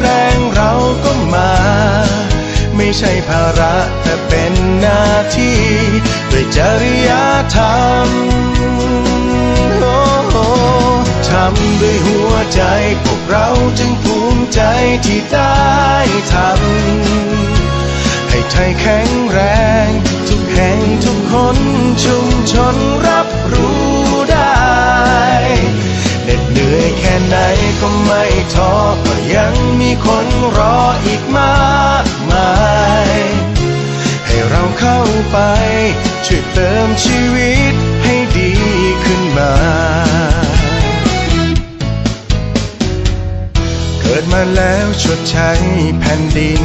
แรงเราก็มา ไม่ใช่ภาระแต่เป็นหน้าที่ด้วยจริยธรรมโอ้โหทำด้วยหัวใจพวกเราจึงภูมิใจที่ได้ทำให้ไทยแข็งแรง ทุกแห่งทุกคนชุมชนรับรู้ได้เหน็ดเหนื่อยแค่ไหน ท้อก็ยังมีคนรออีกมากมาย ให้เราเข้าไป ช่วยเติมชีวิตให้ดีขึ้นมา เกิดมาแล้วชดใช้แผ่นดิน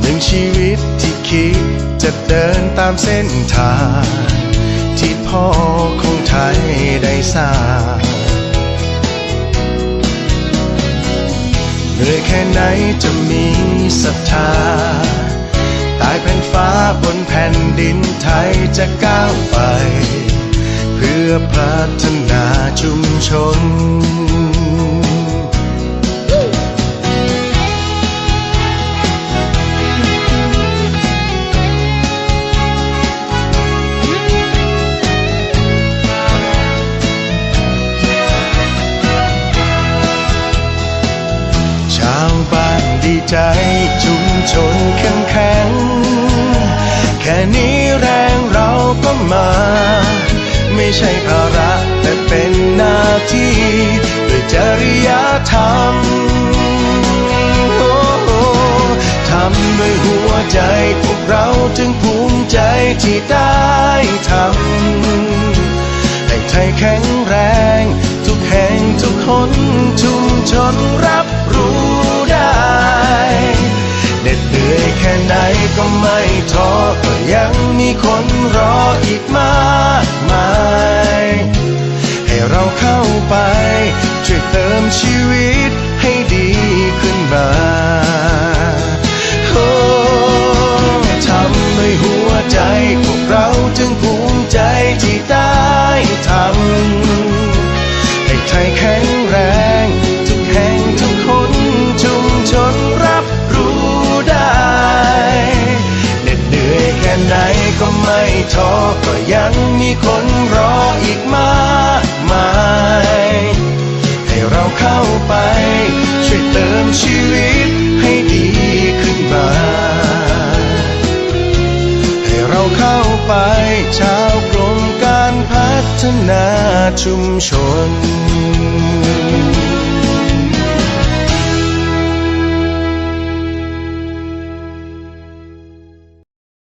หนึ่งชีวิตที่คิดจะเดินตามเส้นทางที่พ่อของไทยได้สร้าง เหนื่อยแค่ไหนจะมีศรัทธาตายแผ่นฟ้าบนแผ่นดินไทยจะก้าวไป เพื่อพัฒนาชุมชน ใจชุมชนเข้มแข็ง แค่นี้แรงเราก็มา ไม่ใช่ภาระแต่เป็นหน้าที่ด้วยจริยธรรมโอ้ทำด้วยหัวใจพวกเราจึงภูมิใจที่ได้ทำให้ไทยแข็งแรง ทุกแห่งทุกคนชุมชนเรับ แค่ไหนก็ไม่ท้อก็ยังมีคนรออีกมากมายให้เราเข้าไป ช่วยเติมชีวิตให้ดีขึ้นมาโอ้ทำด้วยหัวใจพวกเราจึง ไหนก็ไม่ท้อก็ยังมีคนรออีกมากมายให้เราเข้าไป ช่วยเติมชีวิตให้ดีขึ้นมาให้เราเข้าไปชาวกรมการพัฒนาชุมชน